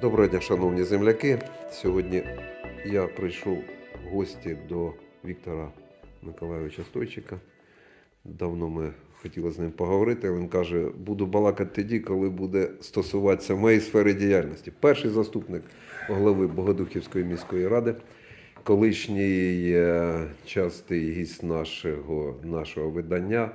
Доброго дня, шановні земляки. Сьогодні я прийшов в гості до Віктора Миколайовича Стойчика. Давно ми хотіли з ним поговорити. Він каже, буду балакати тоді, коли буде стосуватися моєї сфери діяльності. Перший заступник голови Богодухівської міської ради, колишній е, частий гість нашого, нашого видання.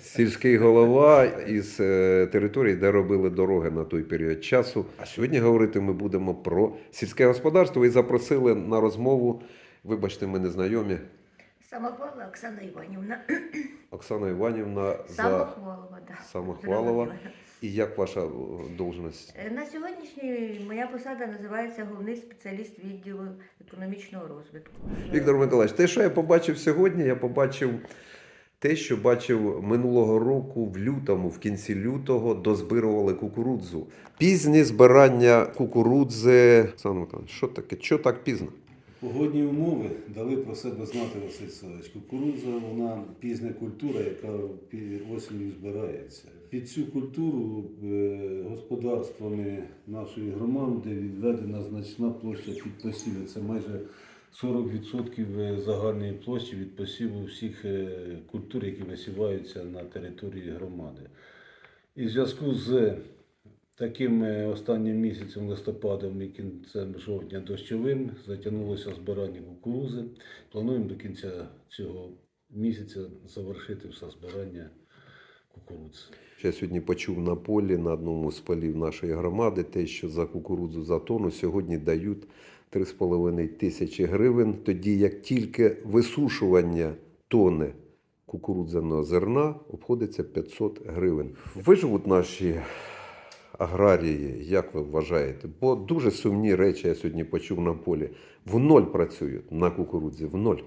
Сільський голова із е, території, де робили дороги на той період часу. А сьогодні говорити ми будемо про сільське господарство і запросили на розмову. Вибачте, ми не знайомі. Самохвала Оксана Іванівна. Оксана Іванівна за Самохвалова, да. Самохвалова. І як ваша е, должність? Е, На сьогоднішній моя посада називається головний спеціаліст відділу економічного розвитку. Віктор Миколаївич, те, що я побачив сьогодні, я побачив те, що бачив минулого року в лютому, в кінці лютого, дозбирували кукурудзу. Пізнє збирання кукурудзи. Миколаївич, що таке? Що так пізно? Погодні умови дали про себе знати Василь Савич. Кукурудза вона пізня культура, яка осінню збирається. Під цю культуру е, господарствами нашої громади відведена значна площа під посіву. Це майже 40% загальної площі від посіву всіх е, культур, які висіваються на території громади. І в зв'язку з таким е, останнім місяцем листопадом і кінцем жовтня дощовим затягнулося збирання кукурузи. Плануємо до кінця цього місяця завершити все збирання кукурудзи. Я сьогодні почув на полі на одному з полів нашої громади те, що за кукурудзу за тонну сьогодні дають 3,5 тисячі гривень, тоді як тільки висушування тони кукурудзяного зерна обходиться 500 гривень. Виживуть наші аграрії, як ви вважаєте? Бо дуже сумні речі я сьогодні почув на полі. В ноль працюють на кукурудзі, в ноль.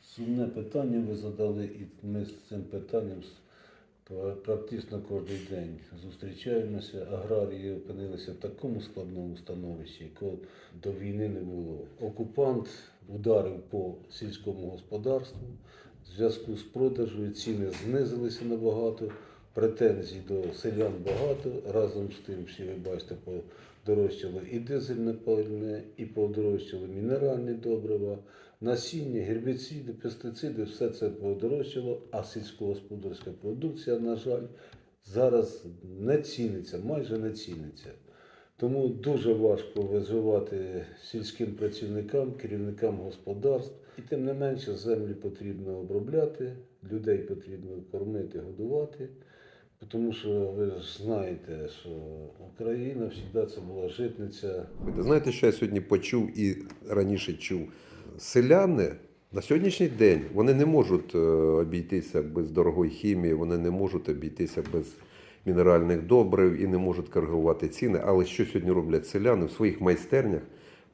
Сумне питання ви задали, і ми з цим питанням практично кожен день зустрічаємося. Аграрії опинилися в такому складному становищі, якого до війни не було. Окупант ударив по сільському господарству. В зв'язку з продажею ціни знизилися набагато, претензій до селян багато. Разом з тим, всі ви бачите, подорожчало і дизельне пальне, і подорожчало мінеральні добрива, насіння, гербіциди, пестициди, все це подорожчало, а сільськогосподарська продукція, на жаль, зараз не ціниться, майже не ціниться. Тому дуже важко виживати сільським працівникам, керівникам господарств. І тим не менше землі потрібно обробляти, людей потрібно кормити, годувати. Тому що ви ж знаєте, що Україна завжди це була житниця Ви знаєте, що я сьогодні почув і раніше чув? Селяни на сьогоднішній день вони не можуть е, обійтися без дорогої хімії, вони не можуть обійтися без мінеральних добрив і не можуть коригувати ціни. Але що сьогодні роблять селяни в своїх майстернях?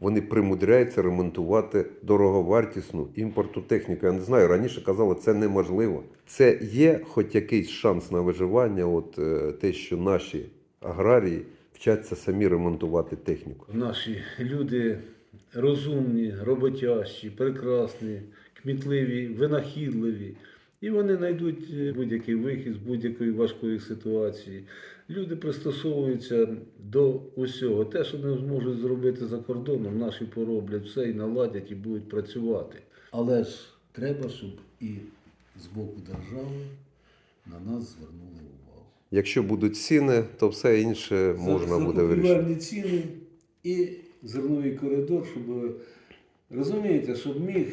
Вони примудряються ремонтувати дороговартісну імпорту техніку. Я не знаю, раніше казали, це неможливо. Це є хоч якийсь шанс на виживання, от е, те, що наші аграрії вчаться самі ремонтувати техніку. Наші люди розумні, роботящі, прекрасні, кмітливі, винахідливі. І вони знайдуть е, будь-який вихід з будь-якої важкої ситуації. Люди пристосовуються до усього. Те, що не зможуть зробити за кордоном, наші пороблять все і наладять і будуть працювати. Але ж треба, щоб і з боку держави на нас звернули увагу. Якщо будуть ціни, то все інше можна буде вирішити. Ціни і зерновий коридор, щоб розумієте, щоб міг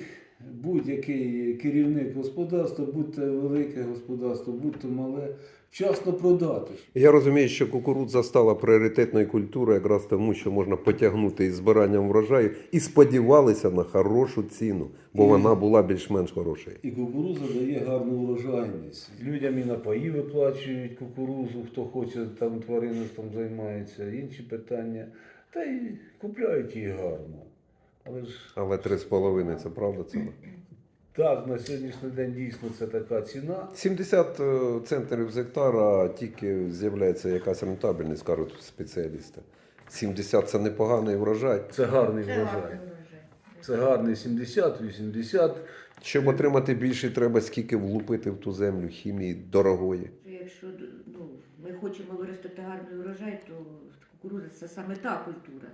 будь-який керівник господарства, будь то велике господарство, будь то мале, вчасно продати. Я розумію, що кукурудза стала пріоритетною культурою якраз тому, що можна потягнути із збиранням врожаю і сподівалися на хорошу ціну, бо І- вона була більш-менш хорошою. І кукуруза дає гарну урожайність. Людям і на паї виплачують кукурузу, хто хоче там тваринництвом займається, інші питання. Та й купляють її гарно. Але ж Але 3,5 це правда ціна. Так, на сьогоднішній день дійсно це така ціна. 70 е, центнерів з гектара тільки з'являється якась рентабельність, кажуть спеціалісти. 70 це непоганий врожай. Це гарний Це врожай. гарний врожай. Це гарний 70-80. Щоб отримати більше, треба скільки влупити в ту землю хімії дорогої. Якщо ну, ми хочемо виростити гарний врожай, то кукурудза це саме та культура,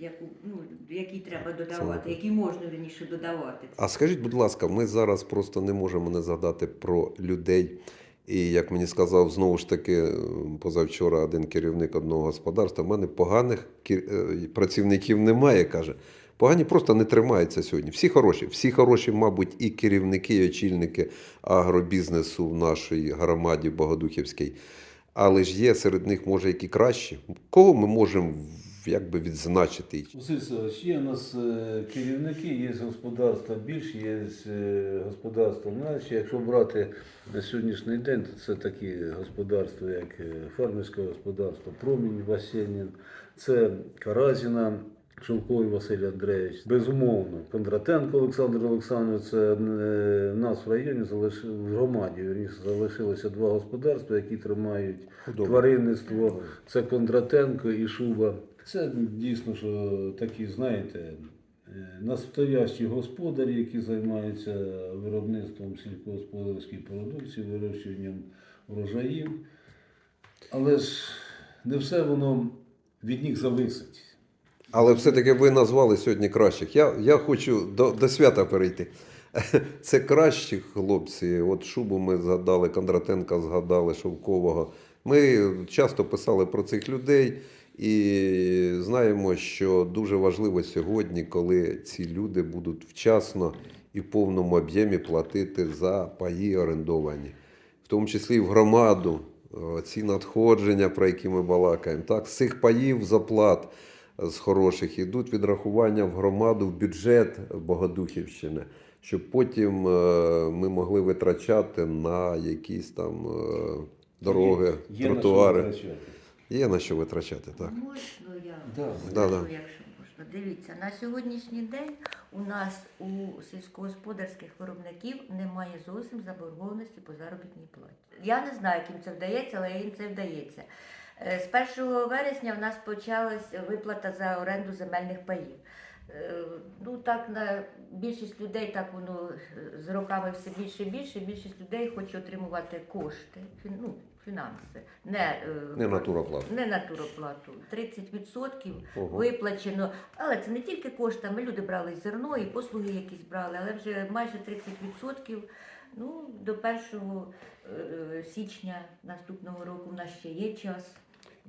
яку, ну, якій треба додавати, якій можна раніше додавати. А скажіть, будь ласка, ми зараз просто не можемо не згадати про людей. І як мені сказав знову ж таки е, позавчора один керівник одного господарства, в мене поганих е, працівників немає, каже. Погані просто не тримаються сьогодні. Всі хороші, всі хороші, мабуть, і керівники, і очільники агробізнесу в нашій громаді Богодухівській. Але ж є серед них, може, які кращі. Кого ми можемо якби відзначити? Василь Савич, є у нас е, керівники, є господарства більше, є е, господарства менше. Якщо брати на сьогоднішній день, то це такі господарства, як е, фермерське господарство, Промінь Васенін, це Каразіна. Шовковий Василь Андрійович, безумовно, Кондратенко Олександр Олександрович, це в нас в районі залиш... в громаді вірніше, залишилося два господарства, які тримають тваринництво. Це Кондратенко і Шуба. Це дійсно, що такі, знаєте, е, настоящі господарі, які займаються виробництвом сільськогосподарської продукції, вирощуванням врожаїв. Але ж не все воно від них зависить. Але все-таки ви назвали сьогодні кращих. Я, я хочу до, до свята перейти. Це кращі хлопці. От Шубу ми згадали, Кондратенка згадали, Шовкового. Ми часто писали про цих людей і знаємо, що дуже важливо сьогодні, коли ці люди будуть вчасно і в повному об'ємі платити за паї орендовані, в тому числі і в громаду. Ці надходження, про які ми балакаємо, так, з цих паїв заплат з хороших йдуть відрахування в громаду, в бюджет Богодухівщини, щоб потім е, ми могли витрачати на якісь там е, дороги, Є- є тротуари. Є на що витрачати, так. Можна я Да, да. скажу, якщо можна. Дивіться, на сьогоднішній день у нас у сільськогосподарських виробників немає зовсім заборгованості по заробітній платі. Я не знаю, яким це вдається, але їм це вдається. Е, З 1 вересня в нас почалась виплата за оренду земельних паїв. Е, Ну так на більшість людей так воно е, з роками все більше і більше. Більшість людей хоче отримувати кошти, фін- ну, фінанси, не, не на туроплату. не натуроплату. 30% Ого. виплачено. Але це не тільки коштами. Люди брали зерно, і послуги якісь брали, але вже майже 30%. Ну, до 1 е, січня наступного року в нас ще є час.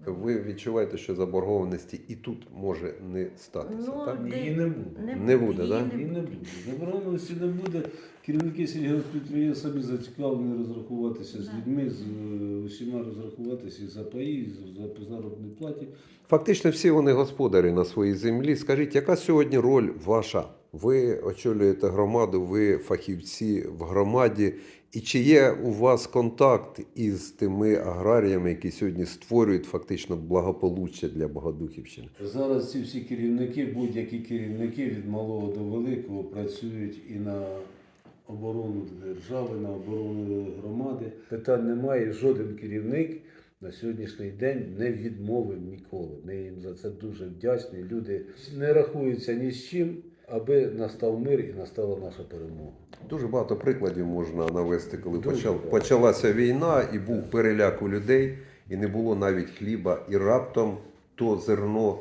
Ви відчуваєте, що заборгованості і тут може не статися, Ну, так? де- Її не буде. Не буде, її да? І не буде. Заборгованості не буде. Керівники сільгоспідприємств самі зацікавлені розрахуватися з людьми, з е, усіма розрахуватися і за паї, і за заробітні платі. Фактично всі вони господарі на своїй землі. Скажіть, яка сьогодні роль ваша? Ви очолюєте громаду, ви фахівці в громаді. І чи є у вас контакт із тими аграріями, які сьогодні створюють фактично благополуччя для Богодухівщини? Зараз ці всі керівники, будь-які керівники від малого до великого працюють і на оборону держави, на оборону громади. Питань немає. Жоден керівник на сьогоднішній день не відмовив ніколи. Ми їм за це дуже вдячні. Люди не рахуються ні з чим, аби настав мир і настала наша перемога. Дуже багато прикладів можна навести, коли Дуже почав, багато. почалася війна і був переляк у людей, і не було навіть хліба, і раптом то зерно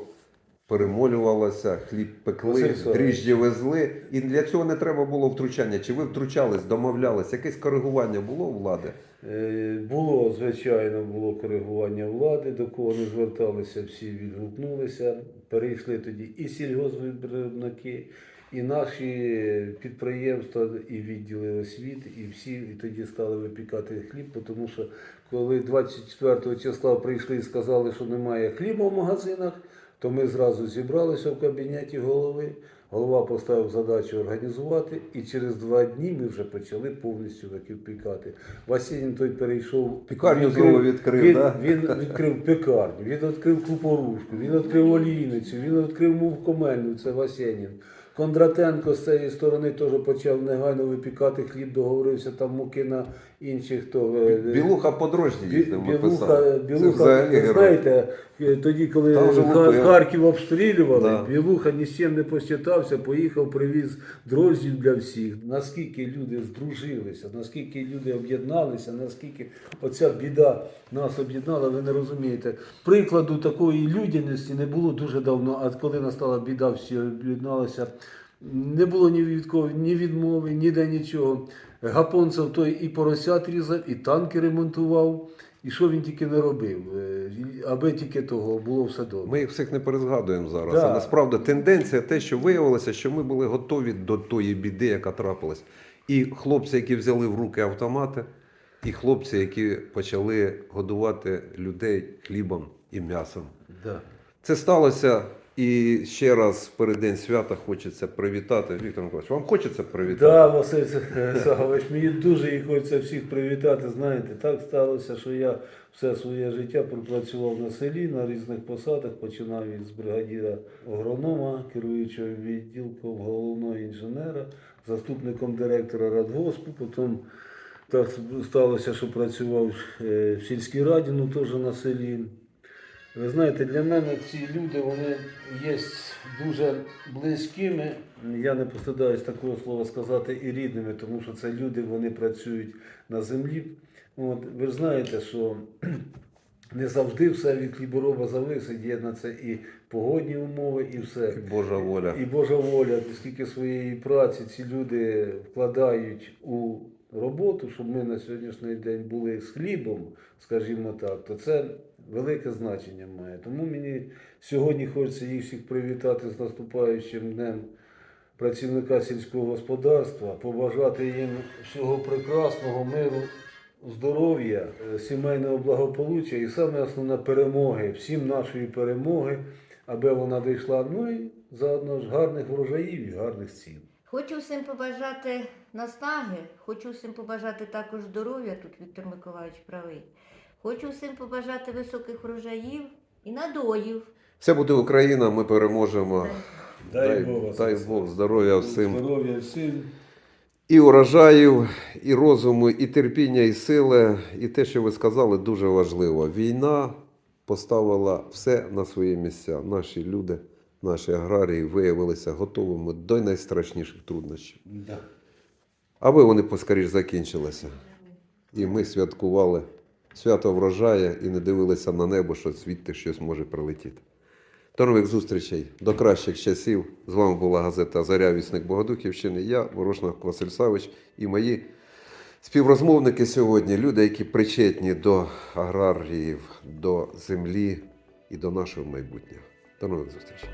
перемолювалося, хліб пекли, дріжджі везли. І для цього не треба було втручання. Чи ви втручались, домовлялись? Якесь коригування було у влади? Е, Було, звичайно, було коригування влади, до кого не зверталися, всі відгукнулися. Перейшли тоді і сільгоспвиробники, і наші підприємства, і відділи освіти, і всі і тоді стали випікати хліб, тому що коли 24 числа прийшли і сказали, що немає хліба в магазинах, то ми зразу зібралися в кабінеті голови. Голова поставив задачу організувати, і через два дні ми вже почали повністю випікати. Василін той перейшов Пікарню відкрив- знову відкрив, Він, да? він відкрив пекарню, він відкрив купорушку, він відкрив олійницю, він відкрив мувкомельну, це Васянін. Кондратенко з цієї сторони теж почав негайно випікати хліб, договорився там муки на інших то е, Білуха подрожні їздив, ми Білуха, писали. Це Білуха, взагалі герой. знаєте, е, тоді, коли Там вже Ха- лупив. Харків обстрілювали, Да. Білуха ні з чим не посчитався, поїхав, привіз дрожжів для всіх. Наскільки люди здружилися, наскільки люди об'єдналися, наскільки оця біда нас об'єднала, ви не розумієте. Прикладу такої людяності не було дуже давно, а коли настала біда, всі об'єдналися. Не було ні від кого, ні відмови, ніде нічого. Гапонцев той і поросят різав, і танки ремонтував. І що він тільки не робив, Е, аби тільки того було все добре. Ми їх всіх не перезгадуємо зараз. Да. А насправді тенденція те, що виявилося, що ми були готові до тої біди, яка трапилась. І хлопці, які взяли в руки автомати, і хлопці, які почали годувати людей хлібом і м'ясом. Да. Це сталося. І ще раз в переддень свята хочеться привітати. Віктор Миколаївич, вам хочеться привітати? Да, Василь Сагович, мені дуже і хочеться всіх привітати. Знаєте, так сталося, що я все своє життя пропрацював на селі на різних посадах, починав із бригадіра агронома, керуючого відділком головного інженера, заступником директора радгоспу. Потім так сталося, що працював е, в сільській раді, ну теж на селі. Ви знаєте, для мене ці люди вони є дуже близькими. Я не постидаюсь такого слова сказати і рідними, тому що це люди, вони працюють на землі. От, ви ж знаєте, що не завжди все від хлібороба зависить. Є на це і погодні умови, і все. Божа воля. І Божа воля, скільки своєї праці ці люди вкладають у роботу, щоб ми на сьогоднішній день були з хлібом, скажімо так, то це велике значення має. Тому мені сьогодні хочеться їх всіх привітати з наступаючим днем працівника сільського господарства, побажати їм всього прекрасного миру. Здоров'я, е, сімейного благополуччя і саме основне перемоги, всім нашої перемоги, аби вона дійшла. Ну і заодно ж гарних врожаїв і гарних цін. Хочу всім побажати наснаги, хочу всім побажати також здоров'я, тут Віктор Миколаївич правий. Хочу всім побажати високих врожаїв і надоїв. Все буде Україна, ми переможемо. Дай, Бог, дай Бог здоров'я всім. Здоров'я всім. І урожаїв, і розуму, і терпіння, і сили. І те, що ви сказали, дуже важливо. Війна поставила все на свої місця. Наші люди, наші аграрії виявилися готовими до найстрашніших труднощів. Да. Аби вони поскоріш закінчилися. І ми святкували свято врожая і не дивилися на небо, що звідти щось може прилетіти. До нових зустрічей, до кращих часів. З вами була газета Заря Вісник Богодухівщини. Я, Ворошна Василь Савич і мої співрозмовники сьогодні, люди, які причетні до аграріїв, до землі і до нашого майбутнього. До нових зустрічей.